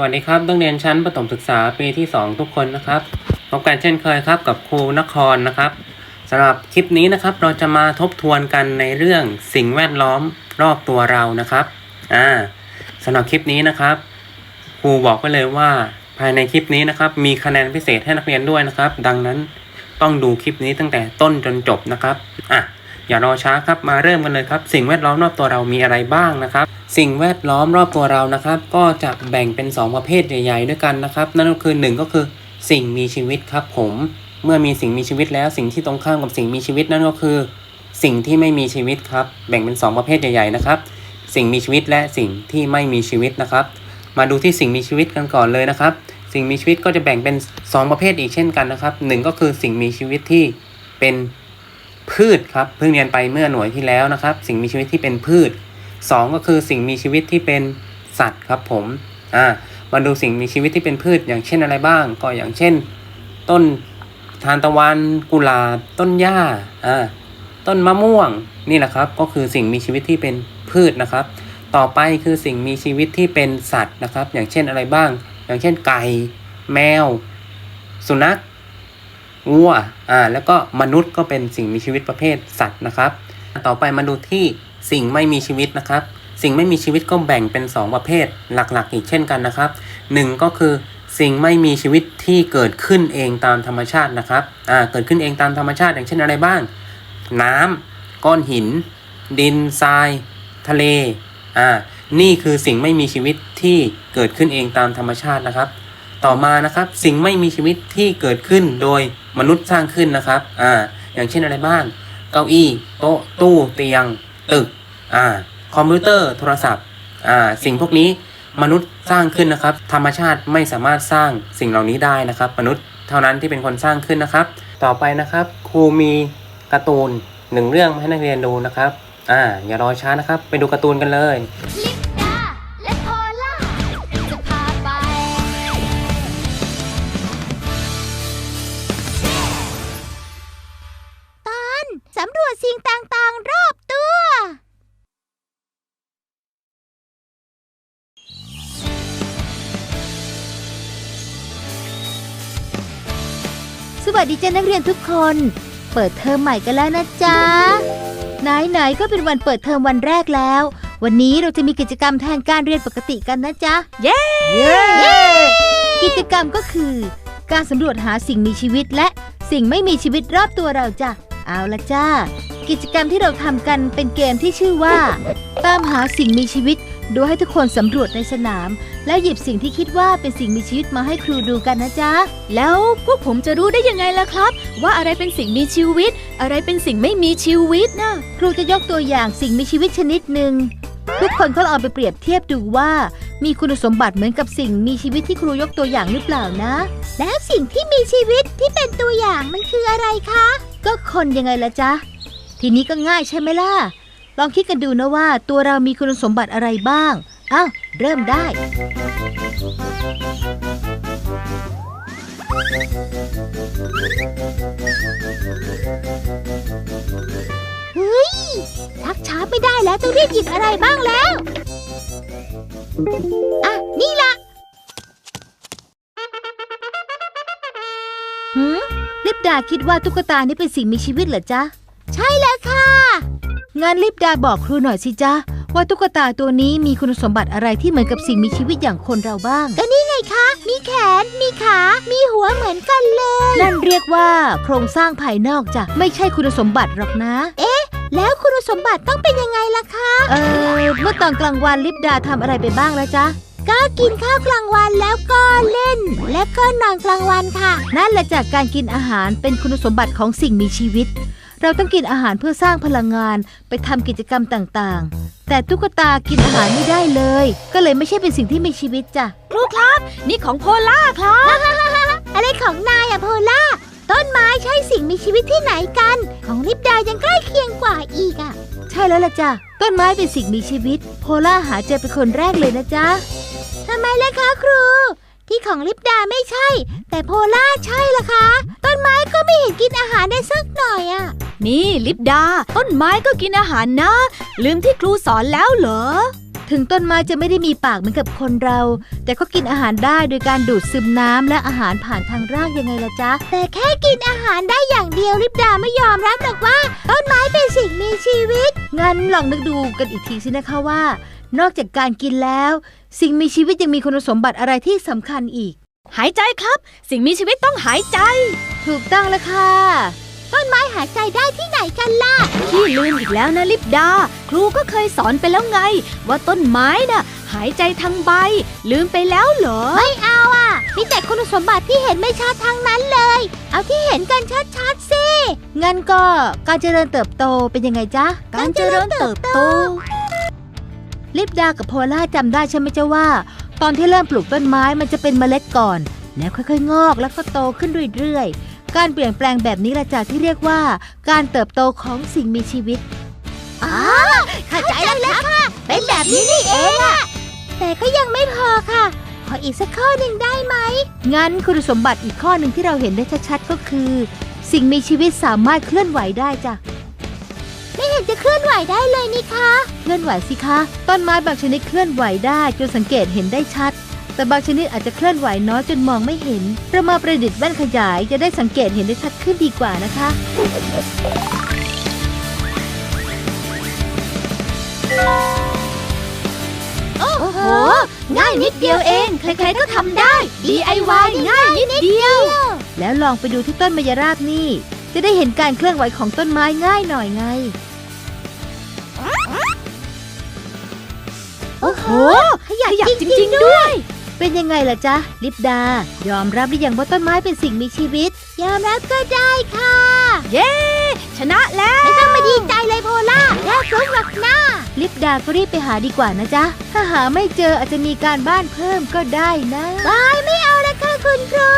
วัสดีครับนักเรียนชั้นประถมศึกษาปีที่ 2 ทุกคนนะครับพบกันเช่นเคยครับกับครูนครนะครับสำหรับคลิปนี้นะครับเราจะมาทบทวนกันในเรื่องสิ่งแวดล้อมรอบตัวเรานะครับอ่าสำหรับคลิปนี้นะครับครูบอกไปเลยว่า ภายในคลิปนี้นะครับมีคะแนนพิเศษให้นักเรียนด้วยนะครับ ดังนั้นต้องดูคลิปนี้ตั้งแต่ต้นจนจบนะครับอะ อย่ารอช้าครับมาเริ่มกันเลยครับ สิ่งแวดล้อมรอบตัวเรามีอะไรบ้างนะครับ สิ่งแวดล้อมรอบตัวเรานะครับ ก็จะแบ่งเป็น 2 ประเภทใหญ่ ๆ ด้วยกันนะครับ นั่นก็คือ 1 ก็คือ สิ่งมีชีวิตครับผม เมื่อมีสิ่งมีชีวิตแล้ว สิ่งที่ตรงข้ามกับสิ่งมีชีวิตนั่นก็คือ สิ่งที่ไม่มีชีวิตครับ แบ่งเป็น 2 ประเภทใหญ่ ๆ นะครับ สิ่งมีชีวิตและสิ่งที่ไม่มีชีวิตนะครับ มาดูที่สิ่งมีชีวิตกันก่อนเลยนะครับ สิ่งมีชีวิตก็จะแบ่งเป็น 2 ประเภทอีกเช่นกันนะครับหนึ่งก็คือสิ่งมีชีวิตที่เป็น พืชครับเพิ่งเรียนไปเมื่อหน่วยที่แล้วนะครับ สิ่งมีชีวิตที่เป็นพืชสองก็คือสิ่งมีชีวิตที่เป็นสัตว์ครับผมอ่ามาดูสิ่งมีชีวิตที่เป็นพืชอย่างเช่นอะไรบ้าง ก็อย่างเช่น ต้นทานตะวันกุหลาบต้นหญ้าอ่าต้นมะม่วงนี่แหละครับ ก็คือสิ่งมีชีวิตที่เป็นพืชนะครับ ต่อไปคือสิ่งมีชีวิตที่เป็นสัตว์นะครับ อย่างเช่นอะไรบ้าง อย่างเช่นไก่ แมว สุนัข วัวอ่าแล้วก็มนุษย์ก็เป็นสิ่งมีชีวิตประเภทสัตว์นะครับ ต่อไปมาดูที่สิ่งไม่มีชีวิตนะครับ สิ่งไม่มีชีวิตก็แบ่งเป็น 2 ประเภทหลักๆ อีกเช่นกันนะครับหนึ่งก็คือสิ่งไม่มีชีวิตที่เกิดขึ้นเองตามธรรมชาตินะครับอ่าเกิดขึ้นเองตามธรรมชาติอย่างเช่นอะไรบ้าง น้ำก้อนหิน ดินทราย ทะเลอ่านี่คือสิ่งไม่มีชีวิตที่เกิดขึ้นเองตามธรรมชาตินะครับ ต่อมานะครับสิ่งไม่มีชีวิตที่เกิดขึ้นโดย มนุษย์สร้างขึ้นนะครับ อ่า อย่างเช่นอะไรบ้าง เก้าอี้ โต๊ะ ตู้ เตียง ตึก อ่า คอมพิวเตอร์ โทรศัพท์ อ่า สิ่งพวกนี้มนุษย์สร้างขึ้นนะครับ ธรรมชาติไม่สามารถสร้างสิ่งเหล่านี้ได้นะครับ มนุษย์เท่านั้นที่เป็นคนสร้างขึ้นนะครับ ต่อไปนะครับ ครูมีการ์ตูนหนึ่งเรื่องให้นักเรียนดูนะครับ อ่า อย่ารอช้านะครับ ไปดูการ์ตูนกันเลย วัสดีจ้านักเรียนทุกคน เปิดเทอมใหม่กันแล้วนะจ๊ะ ไหนๆก็เป็นวันเปิดเทอมวันแรกแล้ว วันนี้เราจะมีกิจกรรมแทนการเรียนปกติกันนะจ๊ะ เย้ กิจกรรมก็คือ การสำรวจหาสิ่งมีชีวิตและสิ่งไม่มีชีวิตรอบตัวเราจ้ะ เอาละจ้า กิจกรรมที่เราทำกันเป็นเกมที่ชื่อว่า ตามหาสิ่งมีชีวิต โดยให้ทุกคนสำรวจในสนาม แล้วหยิบสิ่งที่คิดว่าเป็นสิ่งมีชีวิตมาให้ครูดูกันนะจ๊ะ แล้วพวกผมจะรู้ได้ยังไงล่ะครับ ว่าอะไรเป็นสิ่งมีชีวิต อะไรเป็นสิ่งไม่มีชีวิตนะครูจะยกตัวอย่างสิ่งมีชีวิตชนิดหนึ่งทุกคนก็ลองเอาไปเปรียบเทียบดูว่า มีคุณสมบัติเหมือนกับสิ่งมีชีวิตที่ครูยกตัวอย่างหรือเปล่านะ แล้วสิ่งที่มีชีวิตที่เป็นตัวอย่างมันคืออะไรคะ ก็คนยังไงล่ะจ๊ะ ทีนี้ก็ง่ายใช่ไหมล่ะ ลองคิดกันดูนะว่าตัวเรามีคุณสมบัติอะไรบ้าง อ้าว เริ่มได้ เฮ้ยชักช้าไม่ได้แล้วต้องรีบหยิบอะไรบ้างแล้ว อะ นี่ละหืมลิปดาคิดว่าตุ๊กตานี่เป็นสิ่งมีชีวิตเหรอจ๊ะ ใช่แล้วค่ะ งั้นลิปดาบอกครูหน่อยสิจ๊ะ ว่าตุ๊กตาตัวนี้มีคุณสมบัติอะไรที่เหมือนกับสิ่งมีชีวิตอย่างคนเราบ้าง ก็นี่ไงคะ มีแขน มีขา มีหัวเหมือนกันเลย นั่นเรียกว่าโครงสร้างภายนอกจ้ะ ไม่ใช่คุณสมบัติหรอกนะแล้วคุณสมบัติต้องเป็นยังไงล่ะคะ เออเมื่อตอนกลางวันลิปดาทำอะไรไปบ้างแล้วจ๊ะ ก็กินข้าวกลางวันแล้วก็เล่น และก็นอนกลางวันค่ะ นั่นแหละจากการกินอาหารเป็นคุณสมบัติของสิ่งมีชีวิต เราต้องกินอาหารเพื่อสร้างพลังงานไปทำกิจกรรมต่างๆ แต่ตุ๊กตากินอาหารไม่ได้เลย ก็เลยไม่ใช่เป็นสิ่งที่มีชีวิตจ้ะครูครับ นี่ของโพล่าครับ อะไรของนายอะโพล่าต้นไม้ใช่สิ่งมีชีวิตที่ไหนกัน ของลิปดายังใกล้เคียงกว่าอีกอะใช่แล้วล่ะจ้ะต้นไม้เป็นสิ่งมีชีวิต โพล่าหาเจอเป็นคนแรกเลยนะจ๊ะทำไมล่ะคะครู ที่ของลิปดาไม่ใช่ แต่โพล่าใช่ล่ะคะ ต้นไม้ก็ไม่เห็นกินอาหารได้สักหน่อยอะ นี่ลิปดา ต้นไม้ก็กินอาหารนะ ลืมที่ครูสอนแล้วเหรอ ถึงต้นไม้จะไม่ได้มีปากเหมือนกับคนเรา แต่ก็กินอาหารได้โดยการดูดซึมน้ำและอาหารผ่านทางรากยังไงล่ะจ๊ะ แต่แค่กินอาหารได้อย่างเดียวลิปดาไม่ยอมรับหรอกว่า ต้นไม้เป็นสิ่งมีชีวิต งั้นลองนึกดูกันอีกทีสินะคะว่า นอกจากการกินแล้ว สิ่งมีชีวิตยังมีคุณสมบัติอะไรที่สำคัญอีก หายใจครับ สิ่งมีชีวิตต้องหายใจ ถูกต้องแล้วค่ะ ต้นไม้หายใจได้ที่ไหนกันล่ะพี่ลืมอีกแล้วนะลิปดา ครูก็เคยสอนไปแล้วไง ว่าต้นไม้น่ะ หายใจทางใบ ลืมไปแล้วเหรอ ไม่เอาอะ มีแต่คุณสมบัติที่เห็นไม่ชัดทั้งนั้นเลย เอาที่เห็นกันชัดๆสิงั้นก็การเจริญเติบโตเป็นยังไงจ๊ะ การเจริญเติบโต ลิปดากับโพล่าจำได้ใช่ไหมเจ้าว่า ตอนที่เริ่มปลูกต้นไม้มันจะเป็นเมล็ดก่อน แล้วค่อยๆ งอกแล้วก็โตขึ้นเรื่อยๆ การเปลี่ยนแปลงแบบนี้ละจ้ะที่เรียกว่า การเติบโตของสิ่งมีชีวิตอ๋อเข้าใจแล้วค่ะเป็นแบบนี้นี่เองอะแต่ก็ยังไม่พอค่ะ ขออีกสักข้อหนึ่งได้ไหม งั้นคุณสมบัติอีกข้อหนึ่งที่เราเห็นได้ชัดๆก็คือ สิ่งมีชีวิตสามารถเคลื่อนไหวได้จ้ะไม่เห็นจะเคลื่อนไหวได้เลยนี่คะ เคลื่อนไหวสิคะ ต้นไม้บางชนิดเคลื่อนไหวได้จนสังเกตเห็นได้ชัด แต่บางชนิดอาจจะเคลื่อนไหวน้อยจนมองไม่เห็น เรามาประดิษฐ์แว่นขยายจะได้สังเกตเห็นได้ชัดขึ้นดีกว่านะคะ โอ้โห ง่ายนิดเดียวเอง ใครๆก็ทำได้ DIY ง่ายนิดเดียว แล้วลองไปดูที่ต้นมะยราบนี่ จะได้เห็นการเคลื่อนไหวของต้นไม้ง่ายหน่อยไง โอ้โห ขยับจริงๆด้วย เป็นยังไงล่ะจ๊ะ ลิปดา ยอมรับหรือยังว่าต้นไม้เป็นสิ่งมีชีวิต ยอมรับก็ได้ค่ะ เย้ ชนะแล้ว ไม่ต้องมาดีใจเลยโพล่าแค่ฟลุกหรอกนะลิปดาก็รีบไปหาดีกว่านะจ๊ะ ถ้าหาไม่เจออาจจะมีการบ้านเพิ่มก็ได้นะบายไม่เอาละค่ะคุณครู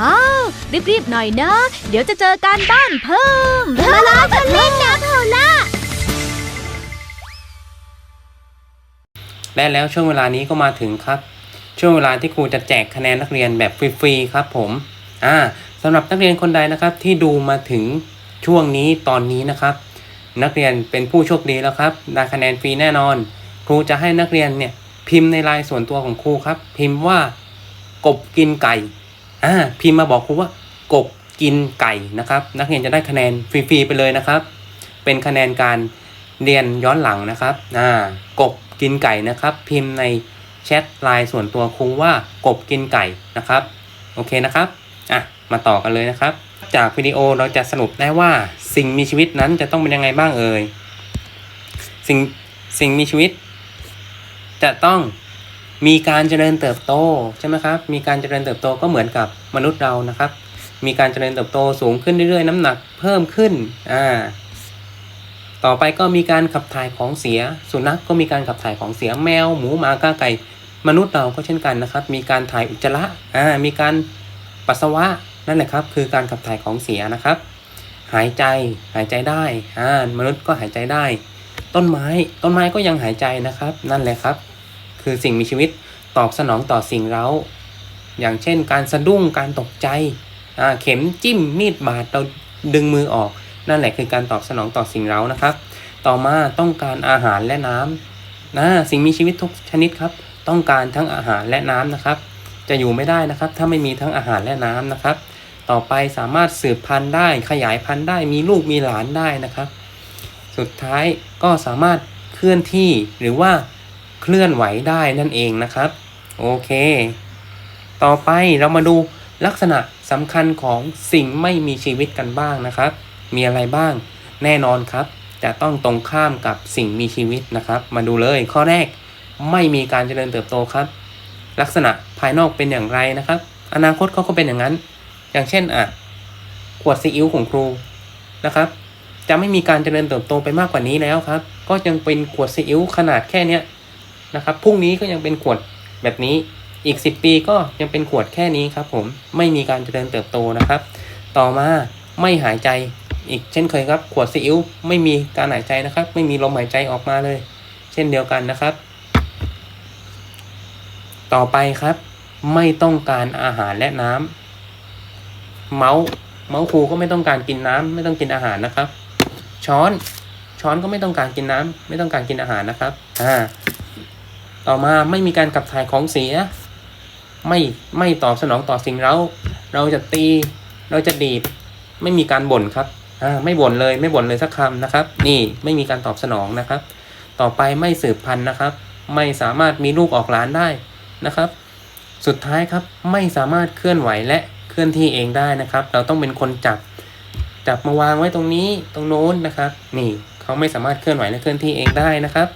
อ้าวรีบๆหน่อยนะ เดี๋ยวจะเจอการบ้านเพิ่มมาล้อกันเล่นนะโพล่าและแล้วช่วงเวลานี้ก็มาถึงครับ ช่วงเวลาที่ครูจะแจกคะแนนนักเรียนแบบฟรีๆครับผมอ่าสำหรับนักเรียนคนใดนะครับที่ดูมาถึงช่วงนี้ตอนนี้นะครับ นักเรียนเป็นผู้โชคดีแล้วครับได้คะแนนฟรีแน่นอน ครูจะให้นักเรียนเนี่ยพิมพ์ในไลน์ส่วนตัวของครูครับ พิมพ์ว่ากบกินไก่อ่าพิมพ์มาบอกครูว่ากบกินไก่นะครับ นักเรียนจะได้คะแนนฟรีๆไปเลยนะครับ เป็นคะแนนการเรียนย้อนหลังนะครับอ่ากบกินไก่นะครับ พิมพ์ใน แชทไลน์ส่วนตัวครูว่ากบกินไก่นะครับ โอเคนะครับอะมาต่อกันเลยนะครับ จากวิดีโอเราจะสรุปได้ว่าสิ่งมีชีวิตนั้นจะต้องเป็นยังไงบ้างเอ่ยสิ่งสิ่งมีชีวิต จะต้องมีการเจริญเติบโตใช่ไหมครับ มีการเจริญเติบโตก็เหมือนกับมนุษย์เรานะครับ มีการเจริญเติบโตสูงขึ้นเรื่อยๆ น้ำหนักเพิ่มขึ้นอ่าต่อไปก็มีการขับถ่ายของเสีย สุนัขก็มีการขับถ่ายของเสียแมว หมูหมากาไก่ มนุษย์เราก็เช่นกันนะครับ มีการถ่ายอุจจาระอ่ามีการปัสสาวะนั่นแหละครับ คือการขับถ่ายของเสียนะครับ หายใจหายใจได้อ่ามนุษย์ก็หายใจได้ ต้นไม้ต้นไม้ก็ยังหายใจนะครับ นั่นแหละครับ คือสิ่งมีชีวิตตอบสนองต่อสิ่งเร้า อย่างเช่น การสะดุ้งการตกใจอ่าเข็มจิ้มมีดบาดเราดึงมือออก นั่นแหละคือการตอบสนองต่อสิ่งเร้านะครับ ต่อมาต้องการอาหารและน้ำนะสิ่งมีชีวิตทุกชนิดครับ ต้องการทั้งอาหารและน้ำนะครับ จะอยู่ไม่ได้นะครับ ถ้าไม่มีทั้งอาหารและน้ำนะครับ ต่อไปสามารถสืบพันธุ์ได้ ขยายพันธุ์ได้มีลูกมีหลานได้นะครับ สุดท้ายก็สามารถเคลื่อนที่หรือว่าเคลื่อนไหวได้นั่นเองนะครับ โอเค ต่อไปเรามาดูลักษณะสำคัญของสิ่งไม่มีชีวิตกันบ้างนะครับ มีอะไรบ้างแน่นอนครับ จะต้องตรงข้ามกับสิ่งมีชีวิตนะครับ มาดูเลยข้อแรก ไม่มีการเจริญเติบโตครับ ลักษณะภายนอกเป็นอย่างไรนะครับ อนาคตเขาก็เป็นอย่างนั้น อย่างเช่นอะขวดซีอิ๊วของครูนะครับ จะไม่มีการเจริญเติบโตไปมากกว่านี้แล้วครับ ก็ยังเป็นขวดซีอิ๊วขนาดแค่เนี้ยนะครับพรุ่งนี้ก็ยังเป็นขวดแบบนี้อีก 10 ปีก็ยังเป็นขวดแค่นี้ครับ ผมไม่มีการเจริญเติบโตนะครับ ต่อมาไม่หายใจอีกเช่นเคยครับ ขวดซีอิ๊วไม่มีการหายใจนะครับ ไม่มีลมหายใจออกมาเลย เช่นเดียวกันนะครับ ต่อไปครับ ไม่ต้องการอาหารและน้ำเมาส์เมาส์ครูก็ไม่ต้องการกินน้ำไม่ต้องกินอาหารนะครับ ช้อนช้อนก็ไม่ต้องการกินน้ำไม่ต้องการกินอาหารนะครับอ่าต่อมาไม่มีการขับถ่ายของเสีย ไม่ไม่ตอบสนองต่อสิ่งเรา เราจะตีเราจะดีดไม่มีการบ่นครับอ่าไม่บ่นเลยไม่บ่นเลยสักคำนะครับ นี่ไม่มีการตอบสนองนะครับ ต่อไปไม่สืบพันธุ์นะครับ ไม่สามารถมีลูกออกหลานได้ นะครับ สุดท้ายครับไม่สามารถเคลื่อนไหวและเคลื่อนที่เองได้นะครับ เราต้องเป็นคนจับ จับมาวางไว้ตรงนี้ตรงโน้นนะครับ นี่เขาไม่สามารถเคลื่อนไหวและเคลื่อนที่เองได้นะครับ